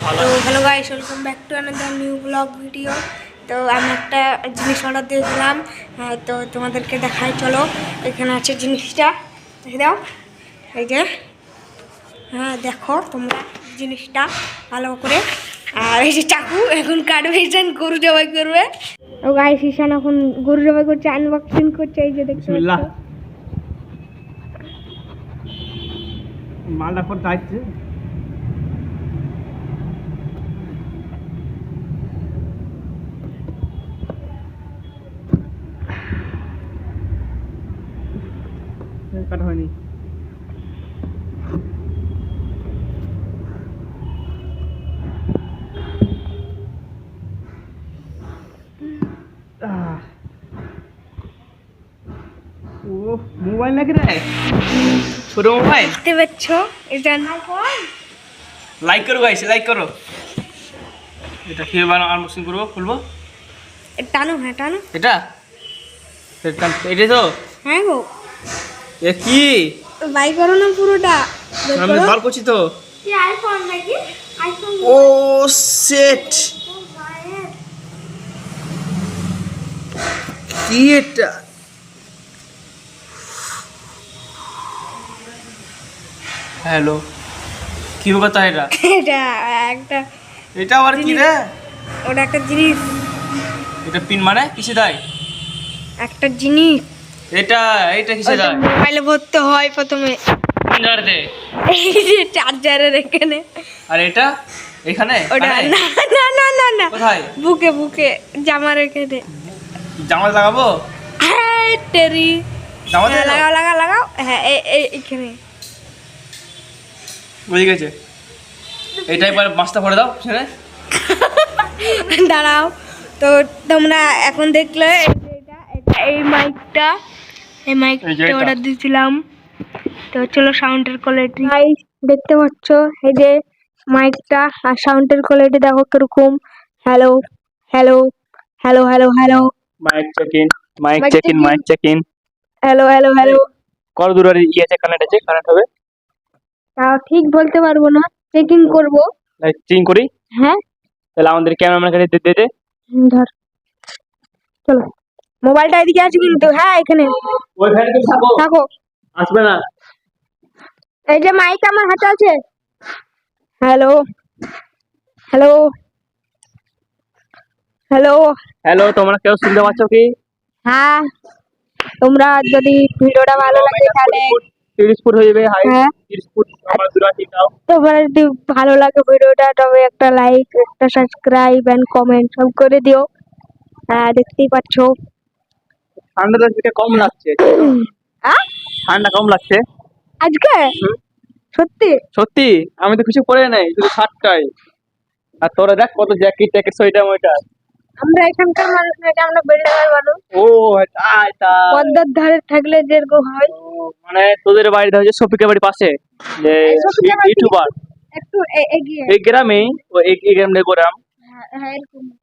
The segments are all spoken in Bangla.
তো hello guys welcome back to another new vlog video তো আমি একটা জিনিস অর্ডার দিয়েছিলাম। হ্যাঁ, তো তোমাদেরকে দেখাই চলো। এখানে আছে জিনিসটা দেখে দাও। এই যে হ্যাঁ দেখো তোমরা জিনিসটা ভালো করে। আর এই যে চাকু এখন কাটবে ঈশান গরু জবাই করবে। ও গাইস ঈশান এখন গরু জবাই করছে আনবক্সিং করছে এই যে। পাচ্ছ। মালটা পর যাচ্ছে কাটা হয়নি। ও মোবাইল নাকি রে ছোট মোবাইল দেখতে পাচ্ছ ঈশান লাইক করো গাইস লাইক করো এটা কি এবার আনবক্সিং করব? খুলবো? টানো হ্যাঁ টানো। এটা এটা- এটা তো? হ্যাঁ গো। এ কি? বাই করো না পুরোটা। আমি বার করছি তো। কি আইফোন নাকি? আইফোন ও সেট কি এটা? হ্যালো কি কথা এটা? এটা একটা এটা আবার কি রে? ওটা একটা জিনিস। এটা পিন মানে? কিসে দেয়? একটা জিনিস। এটা এটা কিসে দেয় মোবাইলে ভরতে হয় প্রথমে। দে এই যে চার্জারের এখানে। আর এটা? এখানে? ওটা না না না না না। কোথায়? বুকে বুকে জামার এখানে। জামা লাগাবো? হ্যাঁ টেরি। জামা হ্যাঁ, লাগাও লাগাও লাগাও। হ্যাঁ এই এখানে। বুঝে গেছে। এটা এবার মাছটা ভরে দাও ছেড়ে দাঁড়াও। তো তোমরা এখন দেখলে এই মাইকটা এই মাইকটা অর্ডার দিয়েছিলাম তো চলো সাউন্ডের কোয়ালিটি দেখতে পাচ্ছ? এই যে মাইকটা আর সাউন্ডের কোয়ালিটি দেখো কীরকম। Hello hello hello hello hello mic check in mic check in mic check in hello hello hello কত দূর আর ইয়ে আছে কানেক্ট আছে কানেক্ট হবে। তাও ঠিক বলতে পারব না। চেকিং করব। চিং করি। হ্যাঁ। তাহলে আমাদের ক্যামেরাম্যান কাছে দে দে। ধর। চলো। মোবাইলটা এদিকে আছে কিন্তু হ্যাঁ এখানে। থাকো। আসবে না। এই যে মাইক আমার হাতে আছে। হ্যালো হ্যালো হ্যালো হ্যালো তোমরা কেউ শুনতে পাচ্ছ কি? হ্যাঁ। তোমরা যদি ভিডিওটা ভালো লাগে তাহলে তিরিশ ফুট হয়ে যাবে হাই হ্যাঁ। তিরিশ ফুট তোমরা যদি ভালো লাগে ভিডিওটা তবে একটা লাইক একটা সাবস্ক্রাইব এন্ড কমেন্ট সব করে দিও। হ্যাঁ দেখতেই পাচ্ছ। ঠান্ডা আজকে কম লাগছে? ঠান্ডা কম লাগছে। আজকে? সত্যি? সত্যি আমি তো কিছু পরে নাই শুধু শার্টটাই আর তোরা দেখ কত জ্যাকেট ট্যাকেট সোয়েটার মোয়েটার আমরা এখানকার মানুষ নাকি আমরা মানুষ। ও তাই তা পদ্মার ধারে থাকলে যেরকম হয়। মানে তোদের বাড়িটা হচ্ছে শফিকের বাড়ির পাশে যে বাড়ি ইউটিউবার। একটু এগিয়ে। এই গ্রামেই ও এই গ্রামে গ্রাম। হ্যাঁ, হ্যাঁ।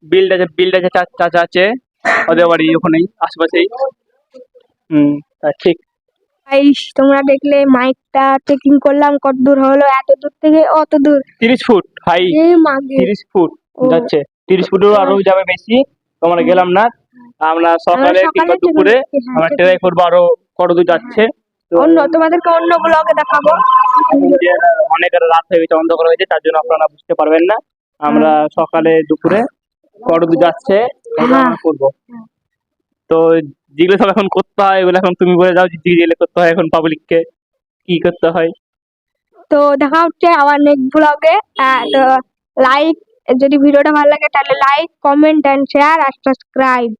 বিল্ড আছে বিল্ড আছে চা- চাচা আছে। ওদের বাড়ি ওখানেই আশেপাশেই। হুম ঠিক। গাইস তোমরা দেখলে মাইকটা চেকিং করলাম কত দূর হলো এত দূর থেকে অত দূর। তিরিশ ফুট হাই তিরিশ ফুট যাচ্ছে। তিরিশ ফুটেরও আরও যাবে বেশি তোমরা গেলাম না। আমরা সকালে কিংবা দুপুরে হ্যাঁ, আমরা ট্রাই করব আরও কত দূর যাচ্ছে। অন্য তোমাদেরকে অন্য ব্লগে দেখাবো। অনেক রাত হয়ে গেছে অন্ধকার হয়েছে তার জন্য আপনারা বুঝতে পারবেন না। আমরা সকালে দুপুরে কত দূর যাচ্ছে করব। তো যেগুলো সব এখন করতে হয়? এগুলো এখন তুমি বলে যাও যেগুলো করতে হয় এখন পাবলিককে কি করতে হয়? তো দেখা হচ্ছে আমার নেক্সট ব্লগে তো লাইক যদি ভিডিওটা ভালো লাগে তাহলে লাইক কমেন্ট এন্ড শেয়ার আর সাবস্ক্রাইব